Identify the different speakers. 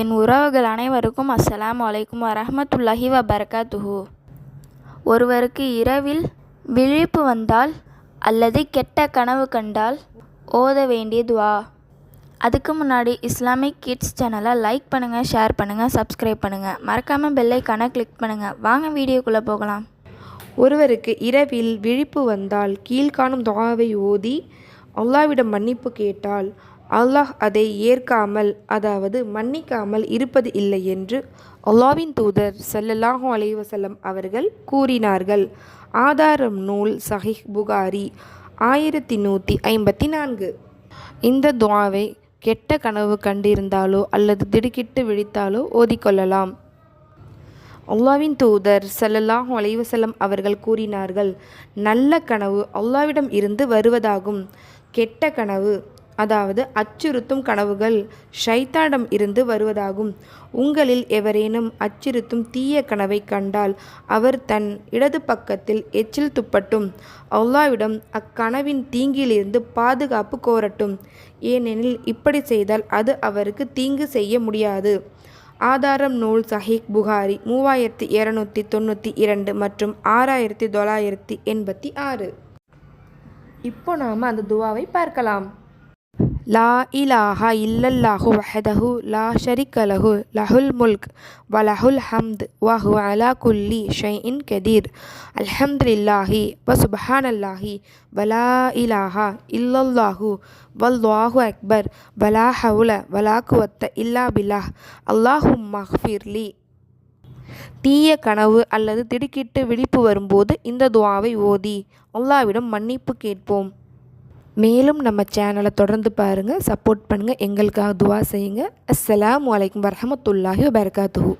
Speaker 1: என் உறவுகள் அனைவருக்கும் அஸ்ஸலாமு அலைக்கும் வரஹ்மத்துல்லாஹி துஹு ஒருவருக்கு இரவில் விழிப்பு வந்தால் அல்லது கெட்ட கனவு கண்டால் ஓத வேண்டிய துவா. அதுக்கு முன்னாடி இஸ்லாமிக் கிட்ஸ் சேனலை லைக் பண்ணுங்கள் ஷேர் பண்ணுங்கள் சப்ஸ்கிரைப் பண்ணுங்கள் மறக்காமல் பெல்லைக்கான கிளிக் பண்ணுங்கள் வாங்க வீடியோக்குள்ளே போகலாம்.
Speaker 2: ஒருவருக்கு இரவில் விழிப்பு வந்தால் கீழ்காணும் துவாவை ஓதி அல்லாவிடம் மன்னிப்பு கேட்டால் அல்லாஹ் அதை ஏற்காமல் அதாவது மன்னிக்காமல் இருப்பது இல்லை என்று அல்லாவின் தூதர் ஸல்லல்லாஹு அலைவசல்லம் அவர்கள் கூறினார்கள். ஆதாரம் நூல் சஹிஹ் புகாரி ஆயிரத்தி நூற்றி ஐம்பத்தி நான்கு. இந்த துவாவை கெட்ட கனவு கண்டிருந்தாலோ அல்லது திடுக்கிட்டு விழித்தாலோ ஓதிக்கொள்ளலாம். அல்லாவின் தூதர் ஸல்லல்லாஹு அலைவசல்லம் அவர்கள் கூறினார்கள் நல்ல கனவு அல்லாவிடம் இருந்து வருவதாகும். கெட்ட கனவு அதாவது அச்சுறுத்தும் கனவுகள் ஷைத்தானிடம் இருந்து வருவதாகும். உங்களில் எவரேனும் அச்சுறுத்தும் தீய கனவை கண்டால் அவர் தன் இடது பக்கத்தில் எச்சில் துப்பட்டும். அல்லாவிடம் அக்கனவின் தீங்கிலிருந்து பாதுகாப்பு கோரட்டும். ஏனெனில் இப்படி செய்தால் அது அவருக்கு தீங்கு செய்ய முடியாது. ஆதாரம் நூல் சஹீக் புகாரி மூவாயிரத்தி இரநூத்தி தொண்ணூற்றி இரண்டு மற்றும் ஆறாயிரத்தி தொள்ளாயிரத்தி எண்பத்தி ஆறு. இப்போ நாம் அந்த துவாவை பார்க்கலாம். லா இலாஹா இல்லல்லாஹு வஹதஹு லா ஷரிக்க லஹு லஹுல் முல்க் வலஹுல் ஹம்த் வஹு அலா குல்லி ஷைஇன் கதீர். அல்ஹம்துலில்லாஹி வ சுபஹானல்லாஹி வலா இலாஹா இல்லல்லாஹு வல்லாஹு அக்பர். வலா ஹவுல வலா குவத்த இல்லா பில்லாஹ். அல்லாஹு மஹ்ஃபிர்லி தீய கனவு அல்லது திடுக்கிட்டு விழிப்பு வரும்போது இந்த துவாவை ஓதி அல்லாவிடம் மன்னிப்பு கேட்போம். மேலும் நம்ம சேனலை தொடர்ந்து பாருங்கள் சப்போர்ட் பண்ணுங்கள் எங்களுக்காக துவா செய்யுங்க. அஸ்லாம் அலைக்கும் வரமத்துல்லாஹி வபரகாத்துஹு.